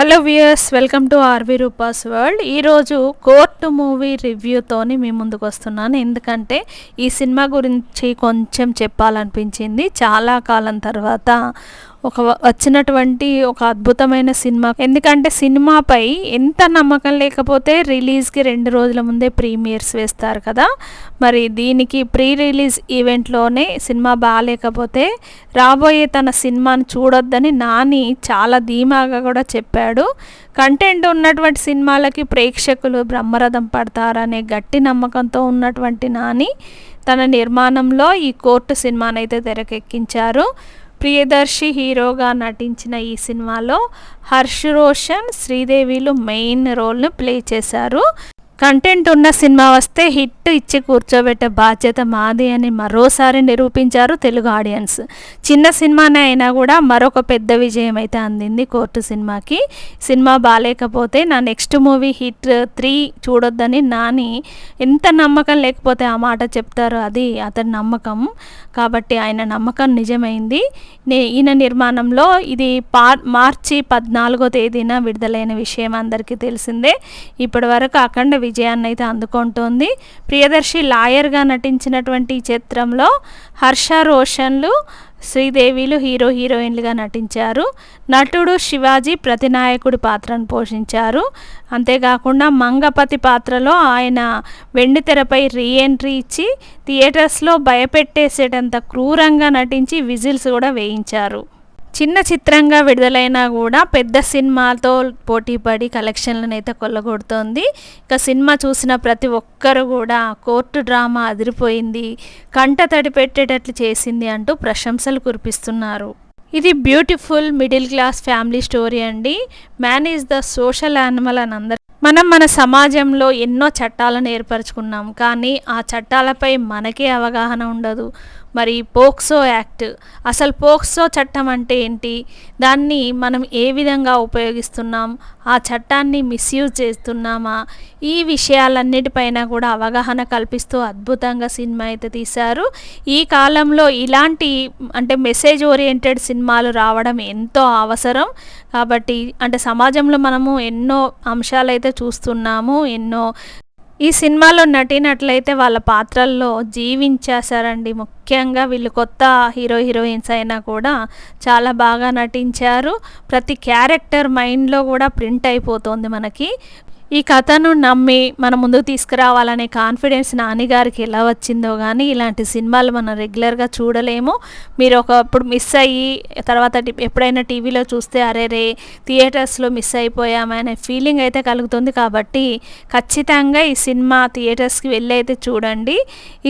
Hello viewers welcome to RV Roopa's world ఈరోజు court movie రివ్యూతోని మీ ముందుకు వస్తున్నాను. ఎందుకంటే ఈ సినిమా గురించి కొంచెం చెప్పాలనిపించింది. చాలా కాలం తర్వాత ఒక వచ్చినటువంటి ఒక అద్భుతమైన సినిమా. ఎందుకంటే సినిమాపై ఎంత నమ్మకం లేకపోతే రిలీజ్కి రెండు రోజుల ముందే ప్రీమియర్స్ వేస్తారు కదా. మరి దీనికి ప్రీ రిలీజ్ ఈవెంట్లోనే సినిమా బాగాలేకపోతే రాబోయే తన సినిమాను చూడొద్దని నాని చాలా ధీమాగా కూడా చెప్పాడు. కంటెంట్ ఉన్నటువంటి సినిమాలకి ప్రేక్షకులు బ్రహ్మరథం పడతారనే గట్టి నమ్మకంతో ఉన్నటువంటి నాని తన నిర్మాణంలో ఈ కోర్టు సినిమానైతే తెరకెక్కించారు. ప్రియదర్శి హీరోగా నటించిన ఈ సినిమాలో హర్ష్ రోషన్ శ్రీదేవిలు మెయిన్ రోల్ను ప్లే చేశారు. కంటెంట్ ఉన్న సినిమా వస్తే హిట్ ఇచ్చి కూర్చోబెట్టే బాధ్యత మాది అని మరోసారి నిరూపించారు తెలుగు ఆడియన్స్. చిన్న సినిమానే అయినా కూడా మరొక పెద్ద విజయం అయితే అందింది కోర్టు సినిమాకి. సినిమా బాగాలేకపోతే నా నెక్స్ట్ మూవీ హిట్ త్రీ చూడొద్దని నాని ఎంత నమ్మకం లేకపోతే ఆ మాట చెప్తారో అది అతని నమ్మకం. కాబట్టి ఆయన నమ్మకం నిజమైంది. నే ఈయన నిర్మాణంలో ఇది పా మార్చి పద్నాలుగో తేదీన విడుదలైన విషయం అందరికీ తెలిసిందే. ఇప్పటి వరకు అఖండ విజయాన్ని అయితే అందుకుంటోంది. ప్రియదర్శి లాయర్గా నటించినటువంటి ఈ చిత్రంలో హర్ష రోషన్లు శ్రీదేవిలు హీరో హీరోయిన్లుగా నటించారు. నటుడు శివాజీ ప్రతినాయకుడి పాత్రను పోషించారు. అంతేకాకుండా మంగపతి పాత్రలో ఆయన వెండితెరపై రీఎంట్రీ ఇచ్చి థియేటర్స్లో భయపెట్టేసేటంత క్రూరంగా నటించి విజిల్స్ కూడా వేయించారు. చిన్న చిత్రంగా విడుదలైనా కూడా పెద్ద సినిమాతో పోటీపడి కలెక్షన్లను అయితే కొల్లగొడుతోంది. ఇక సినిమా చూసిన ప్రతి ఒక్కరు కూడా కోర్టు డ్రామా అదిరిపోయింది. కంట తడి పెట్టేటట్లు చేసింది అంటూ ప్రశంసలు కురిపిస్తున్నారు. ఇది beautiful middle class family story అండి. Man is the social animal అని అందరు మనం మన సమాజంలో ఎన్నో చట్టాలను ఏర్పరచుకున్నాం. కానీ ఆ చట్టాలపై మనకే అవగాహన ఉండదు. మరి పోక్సో యాక్ట్. అసలు పోక్సో చట్టం అంటే ఏంటి? దాన్ని మనం ఏ విధంగా ఉపయోగిస్తున్నాం? ఆ చట్టాన్ని మిస్యూజ్ చేస్తున్నామా? ఈ విషయాలన్నిటిపైన కూడా అవగాహన కల్పిస్తూ అద్భుతంగా సినిమా అయితే తీశారు. ఈ కాలంలో ఇలాంటి అంటే మెసేజ్ ఓరియంటెడ్ సినిమాలు రావడం ఎంతో అవసరం. కాబట్టి అంటే సమాజంలో మనము ఎన్నో అంశాలైతే చూస్తున్నాము ఎన్నో ఈ సినిమాలో నటినట్లయితే వాళ్ళ పాత్రల్లో జీవించేశారండి. ముఖ్యంగా వీళ్ళు కొత్త హీరో హీరోయిన్స్ అయినా కూడా చాలా బాగా నటించారు. ప్రతి క్యారెక్టర్ మైండ్లో కూడా ప్రింట్ అయిపోతుంది మనకి. ఈ కథను నమ్మి మన ముందుకు తీసుకురావాలనే కాన్ఫిడెన్స్ నాన్నగారికి ఎలా వచ్చిందో కానీ ఇలాంటి సినిమాలు మనం రెగ్యులర్గా చూడలేము. మీరు ఒకప్పుడు మిస్ అయ్యి తర్వాత ఎప్పుడైనా టీవీలో చూస్తే అరే రే థియేటర్స్లో మిస్ అయిపోయామనే ఫీలింగ్ అయితే కలుగుతుంది కాబట్టి ఖచ్చితంగా ఈ సినిమా థియేటర్స్కి వెళ్ళి అయితే చూడండి.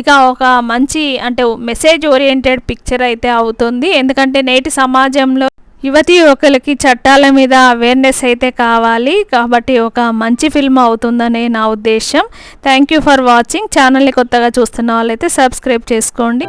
ఇక ఒక మంచి అంటే మెసేజ్ ఓరియంటెడ్ పిక్చర్ అయితే అవుతుంది. ఎందుకంటే నేటి సమాజంలో యువతి యువకులకి చట్టాల మీద అవేర్నెస్ అయితే కావాలి కాబట్టి ఒక మంచి ఫిల్మ్ అవుతుందనే నా ఉద్దేశం థ్యాంక్ యూ ఫర్ వాచింగ్ ఛానల్ని కొత్తగా చూస్తున్న వాళ్ళైతే సబ్స్క్రైబ్ చేసుకోండి.